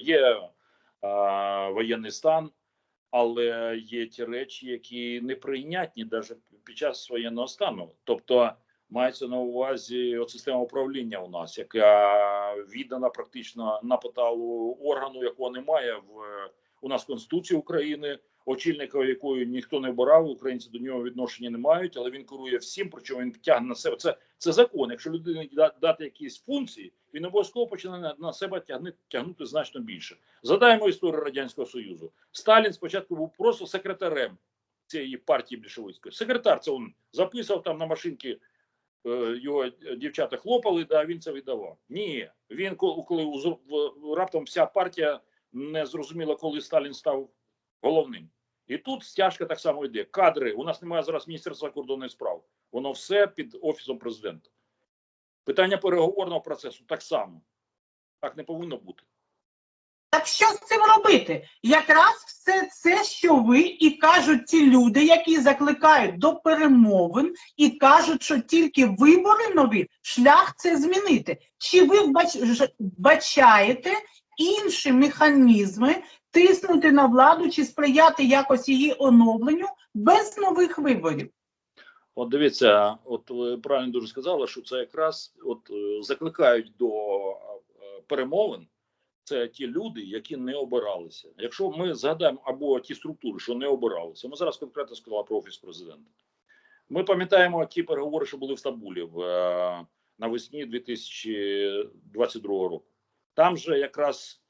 є е, воєнний стан, але є ті речі, які неприйнятні навіть під час воєнного стану. Тобто мається на увазі система управління у нас, яка віддана практично на поталу органу, якого немає в у нас Конституції України, очільника якої ніхто не обирав, українці до нього відношення не мають, але він керує всім, причому він тягне на себе. Це це закон. Якщо людині дати якісь функції, він обов'язково почне на, себе тягнути, тягнути значно більше. Згадаємо історію радянського союзу. Сталін спочатку був просто секретарем цієї партії більшовицької. Секретар це він записав там на машинки. е, Його дівчата хлопали, да він це віддавав. Ні, він коли, раптом вся партія не зрозуміла, коли Сталін став головним. І тут стяжка так само йде. Кадри. У нас немає зараз Міністерства закордонних справ. Воно все під офісом президента. Питання переговорного процесу так само. Так не повинно бути. Так що з цим робити? Якраз все це, що ви і кажуть ті люди, які закликають до перемовин і кажуть, що тільки вибори нові шлях це змінити. Чи ви вбач- вбачаєте інші механізми тиснути на владу чи сприяти якось її оновленню без нових виборів? От дивіться, от ви правильно дуже сказали, що це якраз от е, закликають до е, перемовин. Це ті люди, які не обиралися. Якщо ми згадаємо або ті структури, що не обиралися, ми зараз конкретно сказали про офіс президента. Ми пам'ятаємо ті переговори, що були в Стамбулі в е, навесні 2022 року. Там же якраз,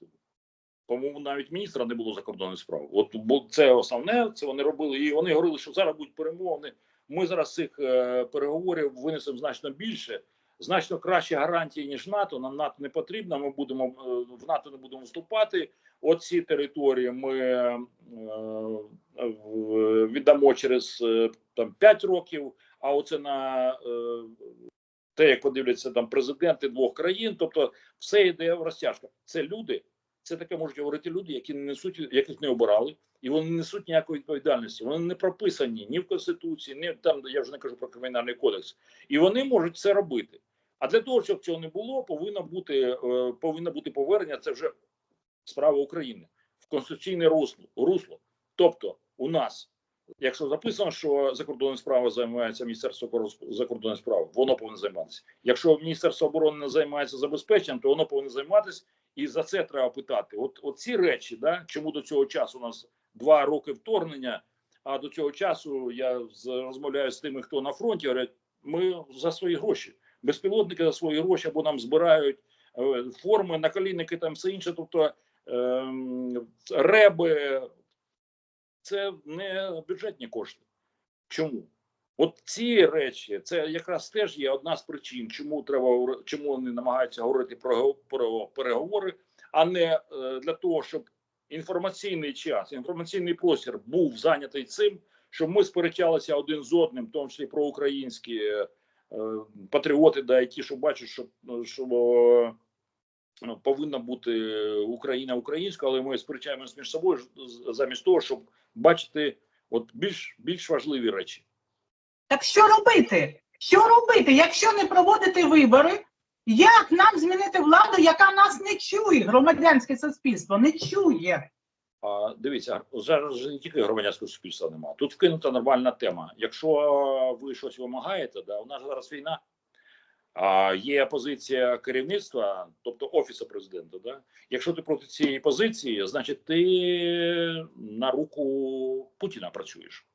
по-моєму, навіть міністра не було закордонних справ. От бо це основне, це вони робили, і вони говорили, що зараз будуть перемовини. Ми зараз цих е, переговорів винесемо значно більше, значно краще гарантії ніж НАТО. Нам НАТО не потрібно. Ми будемо е, в НАТО не будемо вступати. Оці території ми е, в- віддамо через е, там 5 років. А оце на е, те, як подивляться там президенти двох країн, тобто все йде в розтяжку. Це люди, це таке можуть говорити люди, які не несуть, яких не обирали, і вони не несуть ніякої відповідальності. Вони не прописані ні в конституції, ні там я вже не кажу про кримінальний кодекс, і вони можуть це робити. А для того, щоб цього не було, повинно бути е, повинно бути повернення. Це вже справа України в конституційне русло. русло. Тобто, у нас, якщо записано, що закордонні справи займається Міністерство корос- закордонних справ, воно повинно займатися. Якщо Міністерство оборони не займається забезпеченням, то воно повинно займатися, і за це треба питати. От, от ці речі, да, чому до цього часу у нас два роки вторгнення, а до цього часу я розмовляю з тими, хто на фронті, говорять, ми за свої гроші, безпілотники за свої гроші, або нам збирають е, форми, наколінники, там все інше. Тобто ем, реби, це не бюджетні кошти. Чому? От ці речі, це якраз теж є одна з причин, чому треба чому вони намагаються говорити про, про переговори, а не е, для того, щоб інформаційний час, інформаційний простір був зайнятий цим, щоб ми сперечалися один з одним, в тому числі про українські е, е, патріоти, да, які що бачать, що, що е, ну, повинна бути Україна українською, але ми сперечаємося між собою замість того, щоб бачити от більш більш важливі речі. Так що робити? Що робити, якщо не проводити вибори? Як нам змінити владу, яка нас не чує? Громадянське суспільство не чує. А дивіться, зараз не тільки громадянського суспільства немає. Тут вкинута нормальна тема. Якщо ви щось вимагаєте, да, у нас зараз війна. А є позиція керівництва, тобто офісу президента. Да? Якщо ти проти цієї позиції, значить ти на руку Путіна працюєш.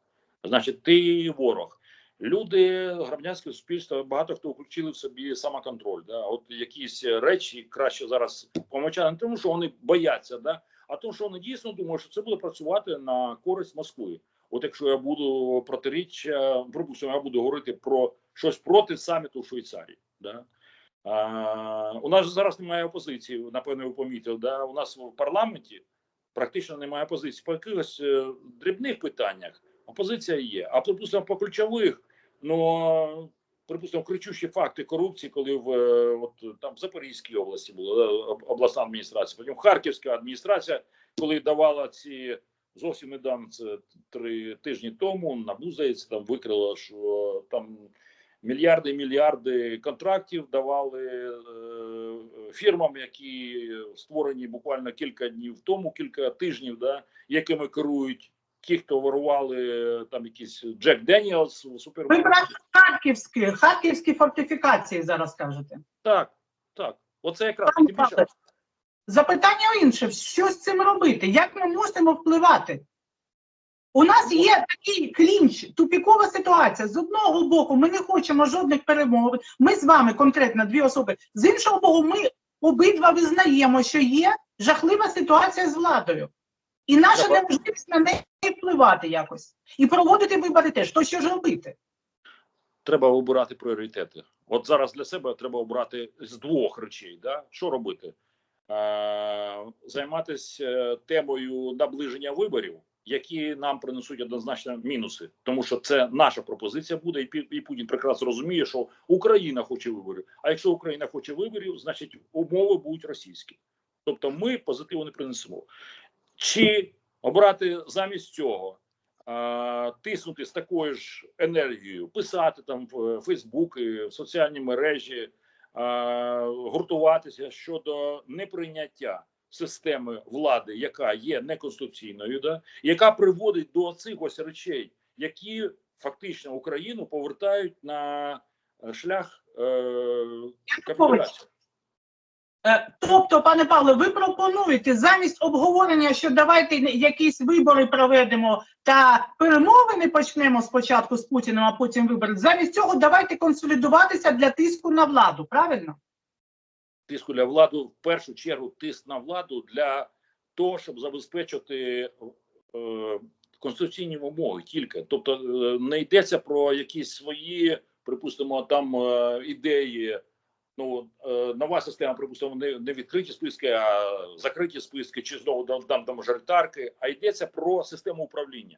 Значить, ти ворог. Люди, громадянське суспільство, багато хто включили в собі самоконтроль. Да? От якісь речі краще зараз помочати, не тому, що вони бояться, да? а тому, що вони дійсно думають, що це буде працювати на користь Москви. От якщо я буду протиріччя, припустимо, я буду говорити про щось проти саміту в Швейцарії. Да? А, у нас зараз немає опозиції, напевно, ви помітили. Да? У нас в парламенті практично немає опозиції. По якихось е, дрібних питаннях опозиція є. А припустимо, по ключових, ну припустимо, кричущі факти корупції, коли в е, от там в Запорізькій області була е, обласна адміністрація, потім Харківська адміністрація, коли давала ці зовсім недавно, це три тижні тому, НАБУ, здається, там викрила, що там мільярди мільярди контрактів давали е, фірмам, які створені буквально кілька днів тому, кілька тижнів, да, якими керують ті, хто ворували е, там якісь Джек Деніелс у Ви про харківські, харківські фортифікації зараз кажете. Так, так. Оце якраз більше Запитання інше: що з цим робити? Як ми можемо впливати? У нас є такий клінч, тупікова ситуація. З одного боку, ми не хочемо жодних перемовин. Ми з вами конкретно дві особи. З іншого боку, ми обидва визнаємо, що є жахлива ситуація з владою. І наша неможливість на неї впливати якось. І проводити вибори теж. То що ж робити? треба обирати пріоритети. От зараз для себе треба обрати з двох речей. Да? Що робити? Е, займатися темою наближення виборів, які нам принесуть однозначно мінуси, тому що це наша пропозиція буде, і і Путін прекрасно розуміє, що Україна хоче виборів. А якщо Україна хоче виборів, значить умови будуть російські. Тобто, ми позитиву не принесемо. Чи обрати замість цього е, тиснути з такою ж енергією, писати там в Фейсбуки, в соціальні мережі, е, гуртуватися щодо неприйняття системи влади, яка є неконституційною, да, яка приводить до цих ось речей, які фактично Україну повертають на е, шлях е, капітуляції. Е, Тобто, пане Павле, ви пропонуєте замість обговорення, що давайте якісь вибори проведемо та перемовини почнемо спочатку з Путіним, а потім вибори. Замість цього давайте консолідуватися для тиску на владу. Правильно? тиску для владу в першу чергу тиск на владу для того, щоб забезпечити е, конституційні вимоги тільки. Тобто е, не йдеться про якісь свої, припустимо, там е, ідеї. Ну е, нова система, припустимо, не, не відкриті списки, а закриті списки, чи знову дам там мажоритарки, а йдеться про систему управління.